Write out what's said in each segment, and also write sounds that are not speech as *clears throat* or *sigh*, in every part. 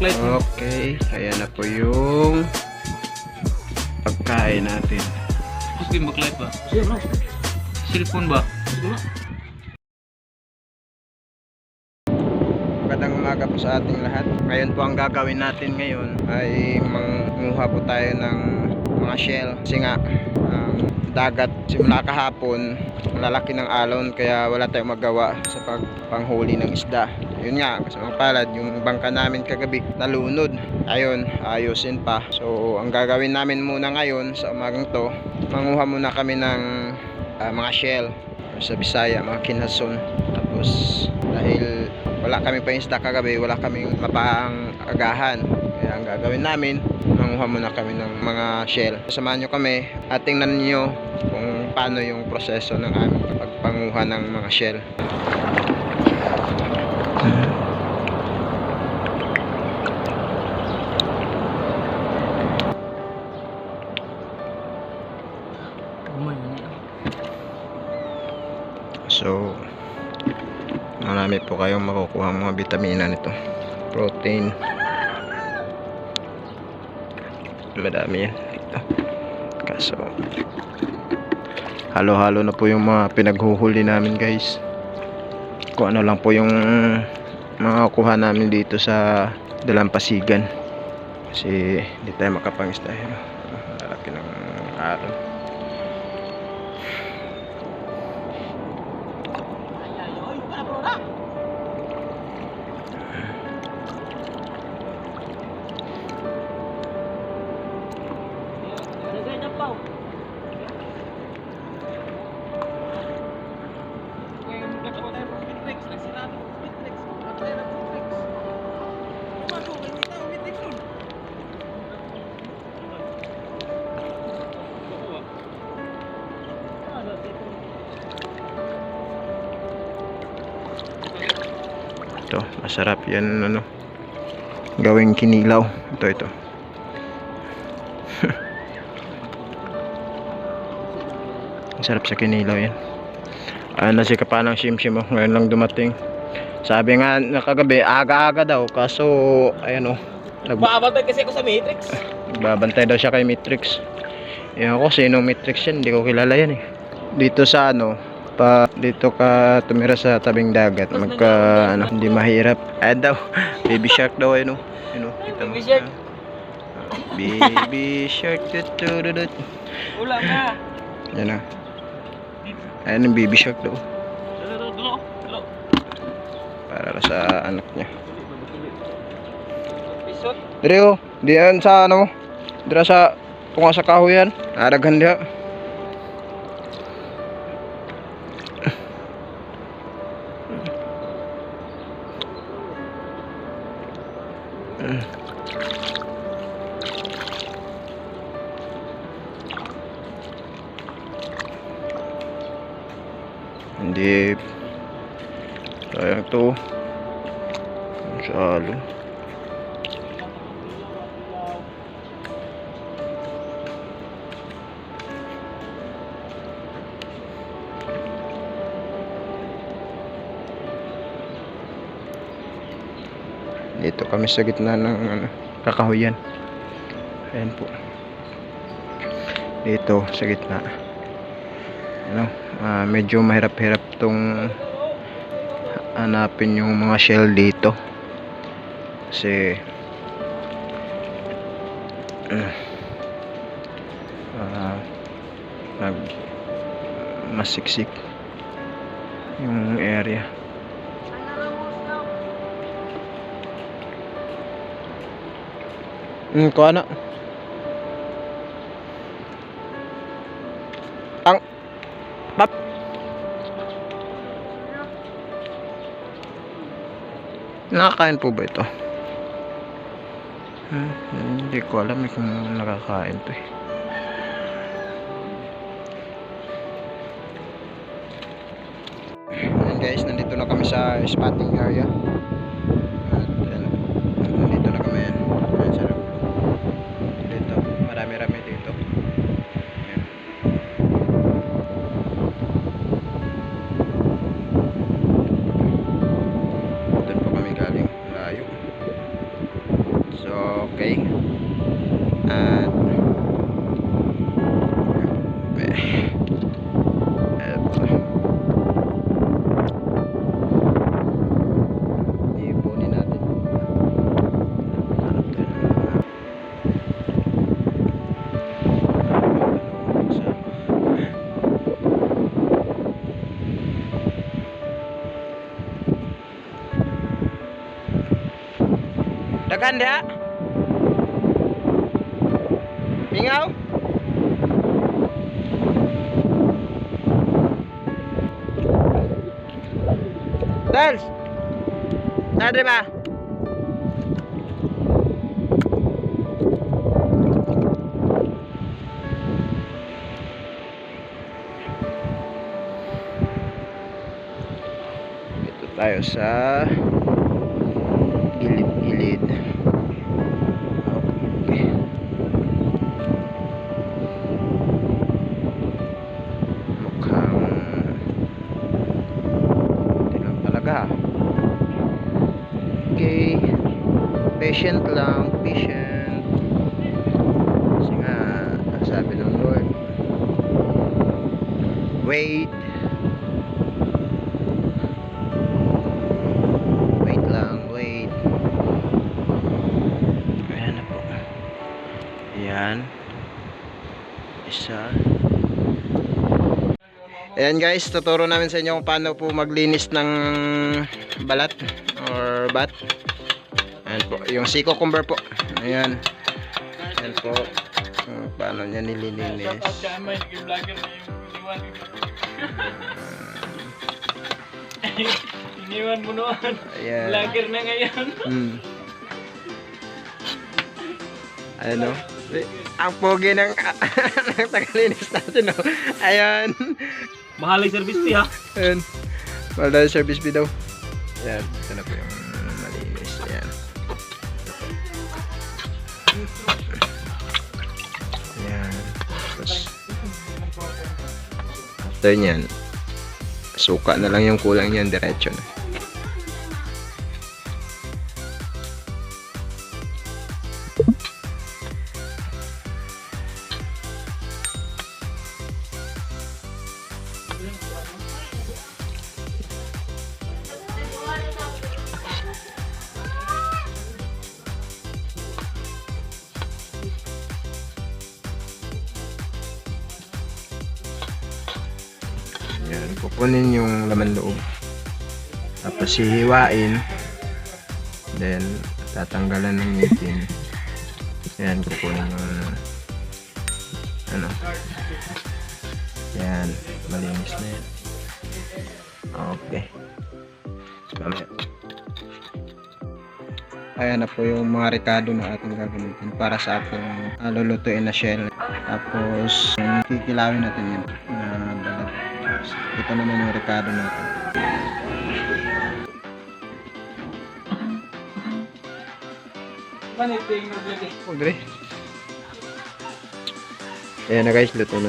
Mo. Okay, ayan na po yung pagkain natin. Sige, maklight ba? Cellphone ba? Magandang umaga po sa ating lahat. Ngayon po ang gagawin natin ngayon ay manguha po tayo ng mga shell. Kasi nga, ang dagat simula kahapon, malalaki ng alon kaya wala tayong magawa sa pagpanghuli ng isda. Yun nga, mga palad, yung bangka namin kagabi nalunod. Ayun, ayusin pa. So, ang gagawin namin muna ngayon sa umagang to, manguha muna kami ng ah, mga shell sa Bisaya, mga kinhason. Tapos, dahil wala kami pa isda kagabi, wala kaming mapang agahan. Kaya ang gagawin namin, manguha muna kami ng mga shell. Samahan nyo kami at tingnan nyo kung paano yung proseso ng aming pagpanguha ng mga shell. Marami po kayong makukuha mga vitamina nito. Protein. Madami yan dito. Kaso, halo-halo na po yung mga pinaghuhuli namin guys. Kung ano lang po yung makakuha namin dito sa Dalampasigan. Kasi hindi tayo makapangisda. Yun, Lalaki ng araw. Ito, masarap yan ano. Gawing kinilaw. Ito, ito. Masarap sa kinilaw yan. Ah, nasika pa ng simsim oh. Ngayon lang dumating. Sabi nga nakagabi, aga-aga daw. Kaso, ayan oh. Nag Paabantay kasi ako sa Matrix. nagbabantay daw siya kay Matrix. Ewan ko, sinong Matrix yan? Hindi ko kilala yan eh. Dito sa ano, pa dito ka tumira sa tabing dagat magka ano hindi mahirap ayan daw *laughs* baby shark daw ayun oh ayun oh kita mo Baby shark. Ah, baby *laughs* shark Wala nga. yan ah ayun yung baby shark daw. Para sa anak niya. Dire oh. Di yan sa ano dire sa tunga sa kahoy yan. Araghan diha Hindi. Sayang to. Salo. Dito kami sa gitna ng ano, kakahuyan. Ayan po. Dito sa gitna. Ano, ah, medyo mahirap-hirap tong hanapin yung mga shell dito. Kasi ah, nag masiksik yung area. Hmm, kuha na. Nakakain po ba ito? Hmm, hindi ko alam eh kung nakakain to eh. Guys, nandito na kami sa spotting Dagan dia. Ingaw. Dals. Tadi ba? Ito tayo sa wait. Wait lang, wait. Ayan na po. Ayan. Isa. Ayan guys, tuturo namin sa inyo kung paano po maglinis ng balat or bat. Ayan po, yung siko cucumber po. Ayan. Ayan po. Paano niya nililinis. Iniwan. Mo noon. Ayan. Vlogger na ngayon. Hmm. Ano? Ang pogi ng, *laughs* ng tagalinis natin, no? Ayan. Mahal yung service fee ha. Ayan. Na service fee daw. Ayan. Ito na po yung after nyan, suka na lang yung kulang yan, diretso na. Hihiwain. Then, tatanggalan ng ngipin. Yan, kukunin yung ano. Yan, malinis na yan. Okay. Mamaya. Ayan na po yung mga rekado na ating gagamitin para sa ating uh, lulutuin na shell. Tapos, kikilawin natin na balat. Tapos, Ito naman yung rekado natin. Paano ito yung naglagay? Oh, Dre. Ayan na guys, luto na.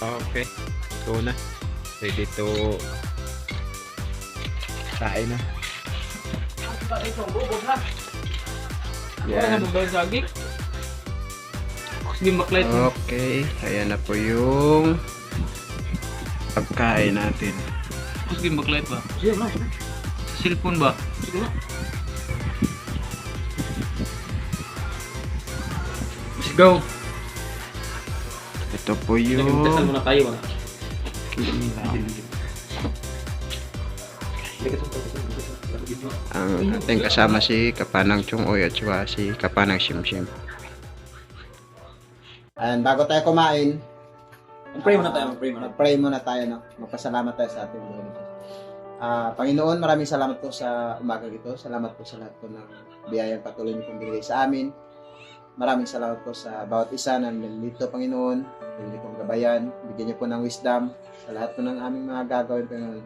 Okay. Ito na. Ready to kain na. Yan. Okay. Ayan na po yung pagkain natin. Hindi maklit ba? Sa cellphone ba? Let's go. Ito po yung Nagdasal muna tayo ah. Ang ating kasama si Kapanang Chungoy at si Kapanang Simsim. Ayan, bago tayo kumain, Pray muna tayo, pray muna. mag-pray muna tayo, no? Magpasalamat tayo sa ating Lord. Ah, Panginoon, maraming salamat po sa umaga ito. Salamat po sa lahat po ng biyayang patuloy niyo pong binigay sa amin. Maraming salamat po sa bawat isa na nandito, Panginoon. Niyo pong gabayan. Bigyan niyo po ng wisdom sa lahat po ng aming mga gagawin, Panginoon.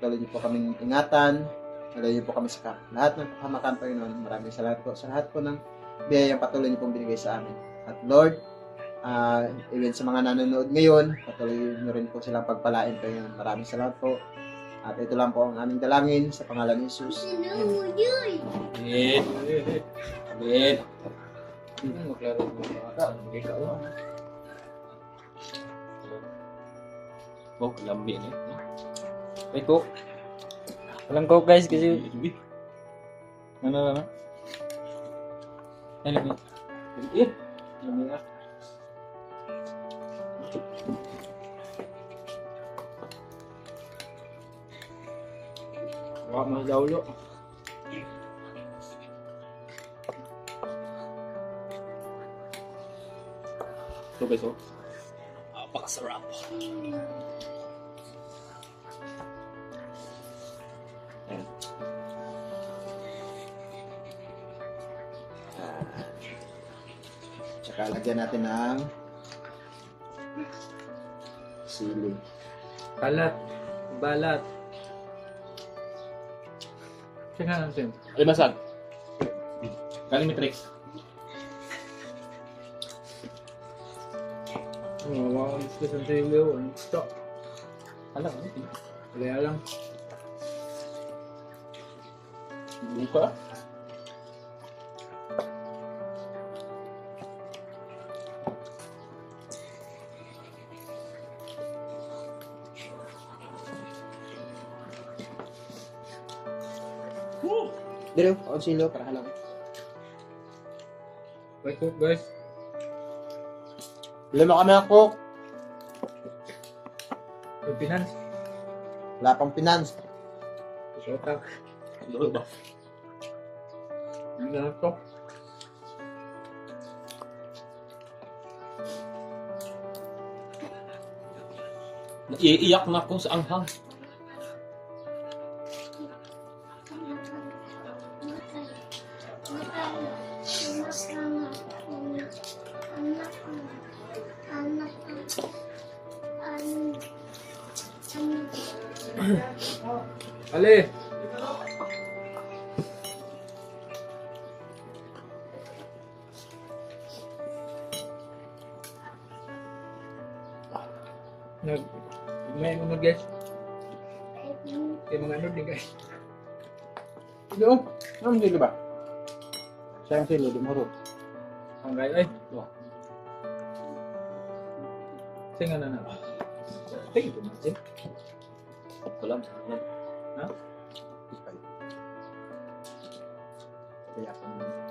Patuloy niyo po kaming ingatan. Patuloy niyo po kami sa lahat ng kapamakan, Panginoon. Maraming salamat po sa lahat po ng biyayang patuloy niyo pong binigay sa amin. At Lord, ah even sa mga nanonood ngayon, patuloy nyo rin po silang pagpalain Panginoon. Maraming salamat po. At ito lang po ang aming dalangin sa pangalan ni Jesus. Amen. Amen. Maglaro mo ba? Ikaw. Oh, lambi ni. May coke. Walang coke guys kasi ano na Ano ni? Eh. Lambi na. Wala mo sa ulo. So beso. Napakasarap. Ayan. Tsaka lagyan natin ng sili. Balat. Balat. Tingnan natin. Alimasag. Galing matrix. Oh, wow, gusto sa silo. Ito. Alam, Kaya lang. buka. Dito, konsilo para halang. May coke guys. Lima kami ng coke. May finance. Wala pang finance. Sotak. Dolo ba? Ang ganun to. Naiiyak na ako sa anghang. Ito, anong silo ba? Siyang silo, dumuro. Ang guys ay. Wah. Singa na na. Tingin ko natin. Alam. Ha? Kaya, Ano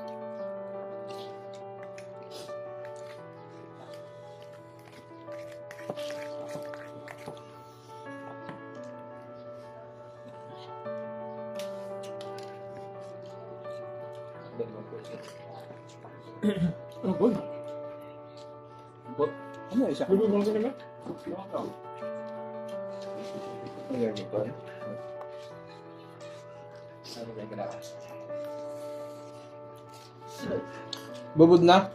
isa? Ano ba naman? Ano yan ito? Bubod na?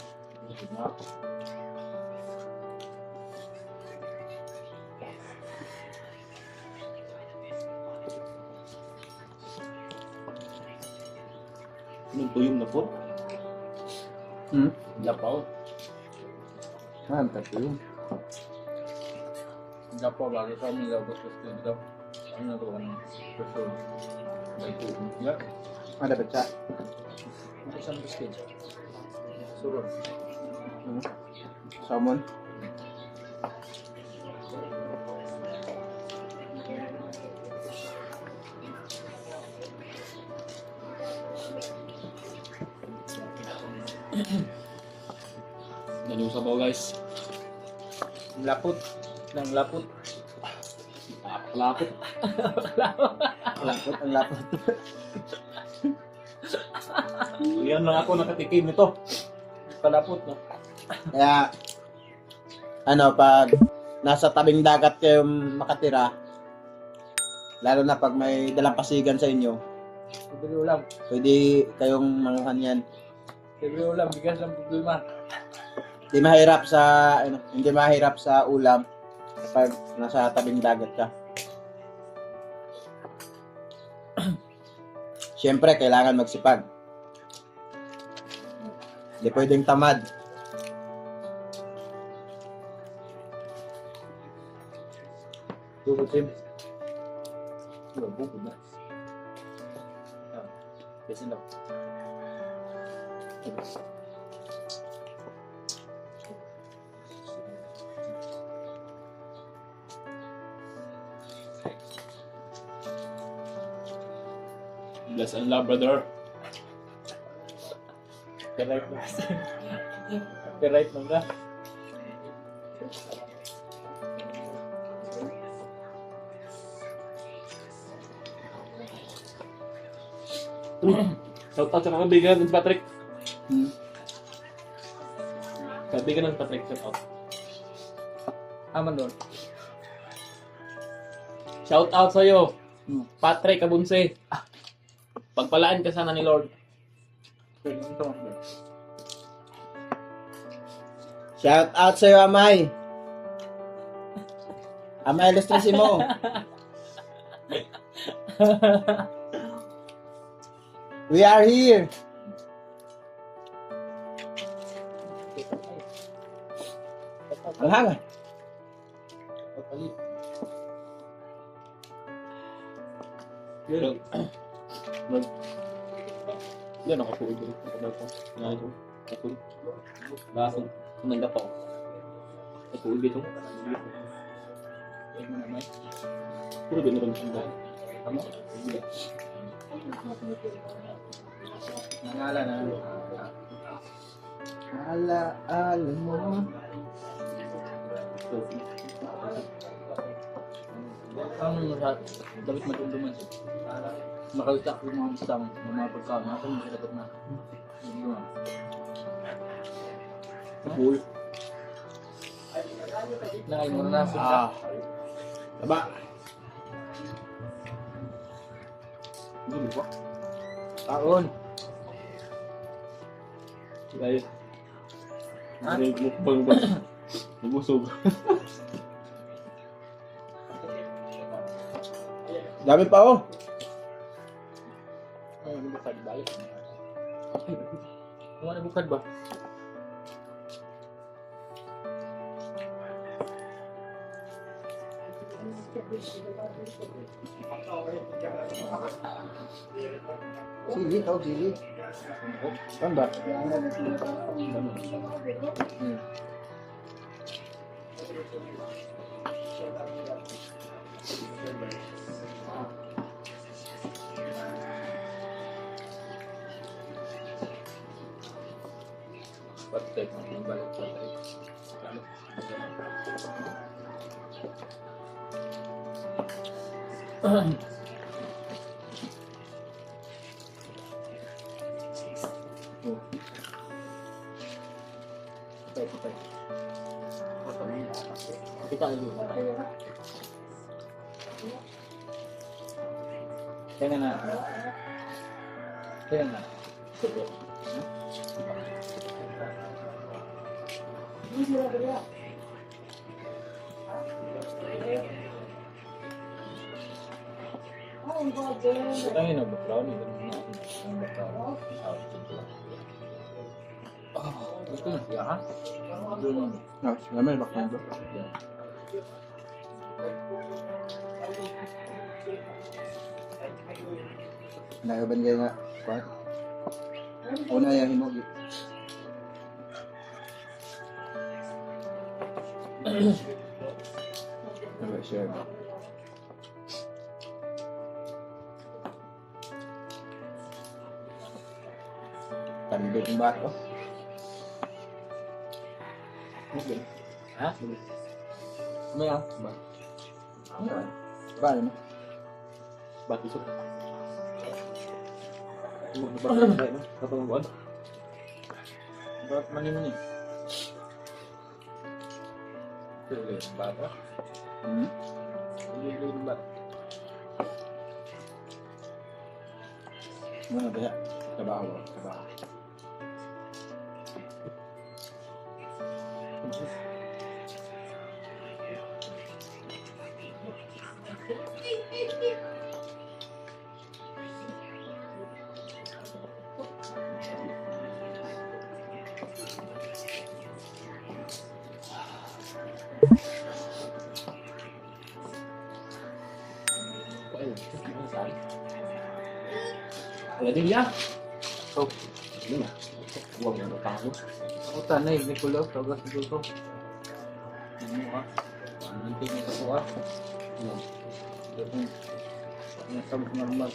Anong tuyong na po? Hmm? Lapaw. Ah, ang tatlo yun. Dapat lagi kami dapat gusto dito. Ano to kan? Gusto. May tubig. Ya. Ah, dapat siya. Ano sa biscuit? Surun. Hmm? Salmon. Yan yung sabaw guys. Lapot. Nang lapot. Napakalapit. Lapot, ang lapot. Yan lang ako nakatikim nito. Kalapot no. Kaya, ano, pag nasa tabing dagat kayo makatira, lalo na pag may dalampasigan sa inyo, Libre ulam. pwede kayong manguhan yan. Libre ulam. Bigas lang problema. Hindi mahirap sa, ano, hindi mahirap sa ulam kapag nasa tabing dagat ka. *clears throat* Siyempre, kailangan magsipag. Hindi pwedeng tamad. Tubod sim. Bukod na. Kasi lang. Bless and brother. Copyright mo. Copyright mo na. Shout out sa mga kaibigan ng Patrick. Hmm. Kaibigan ng Patrick, shout out. Aman doon. Shout out sa'yo. Hmm. Patrick Abunse. Pagpalaan ka sana ni Lord. Shout out sa'yo, Amay. Amay, lustrasin mo. We are here. Ang Yan, nakasuod ko. Nakasuod ko. Nakasuod. Nakasuod. Nakasuod. Kumanda pa ako. Nakasuod dito. Puro din naman ang Tama? Nangala na. Ala, ala mo. Ang dapat matulungan siya. Makalita ko yung mga isang mga pagkain. Ako yung dapat na. Yun yun. Nakasuod. Nakay mo na nasa. Ah. Taba. Hindi ba? Taon. Ano yung mukbang ba? *coughs* Nabusog. Dami pa oh. Ay, ano bukad? Balik. Kung ano bukad ba? Sili, tao sili. Saan ba? Patrick, ang balik Patrick. Patay, patay. Kita dulu. Kaya na. Kaya na. Tayo na background ito na ang background. Ah, gusto mo siya ha? Doon. No, lamay bakit ba? Naiban kayo nga. What? Una yung hinugi. Okay, sure. Tandog yung bato. Okay. Ha? May ah. Ba? Na? Ba't isok? Ano ba? Ano ba? Kapag buwan? Ba't mani mo ni? Tuloy yung bata. Hmm? Tuloy yung bata. Ano ba? Trabaho ba? Trabaho. Tanay, Nicolau, tagas dito. Ano ka? Ano yung tingin ko ka? Ano? Dito. Ano sa normal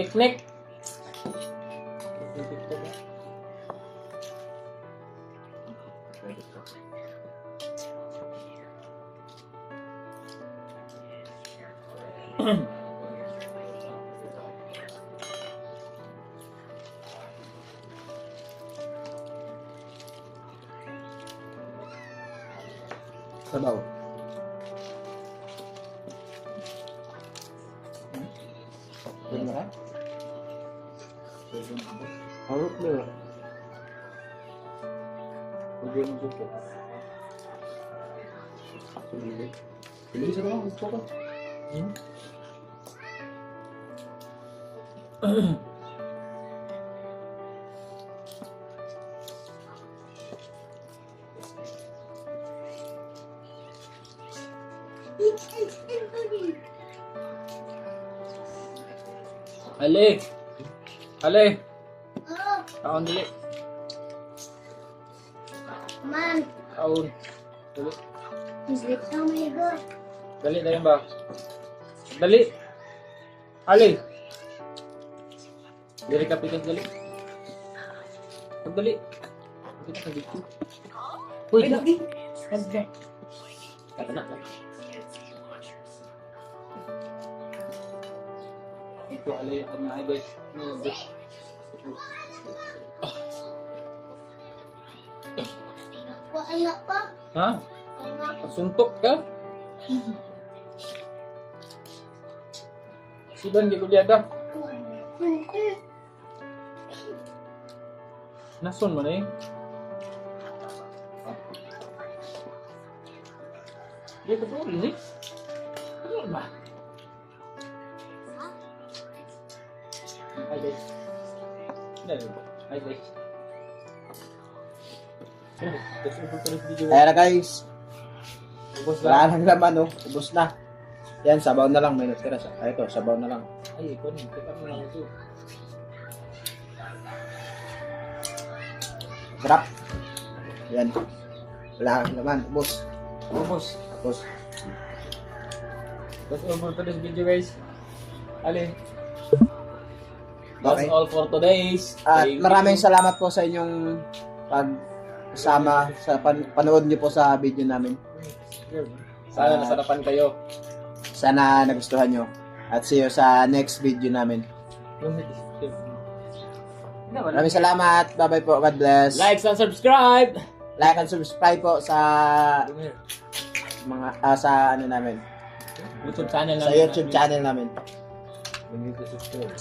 Nik-nik-nik. Sabaw. Gusto ka. Hmm? Ali! Ali! Oh, Kaon dili. man, Kaon. Dali. isip na may go. Dali, dali ba? Dali! Ali! Dali ka pikas, dali. Pagdali. Kita ka dito. Uy, lagi! Lagi! Kata na. Ito, Ali, ano na, guys. Ano, guys. Wala pa. Ha? Suntok ka? *laughs* Siban, di ko liada. Hindi. Nason mo na eh. Di ko po rin eh. Ano ba? Hi guys. Dali ba? Hi guys. Video. Ayan na guys. Ubus Wala lang. nang laman oh. Ubus na. Yan, sabaw na lang. May natira sa. Ay, ito, sabaw na lang. Ay, ikaw rin. Teka mo lang ito. Sarap. Yan. Wala nang laman. Ubus. Ubus. Ubus. That's all for today's video guys. Ali. That's Okay. all for today's. At maraming salamat po sa inyong pagsama sa pan panood niyo po sa video namin. Sana nasarapan kayo. Sana nagustuhan nyo. At see you sa next video namin. Maraming salamat. Bye-bye po. God bless. Like and subscribe. like and subscribe po sa mga ah, sa ano namin. YouTube channel Sa namin. YouTube channel namin. We need to subscribe.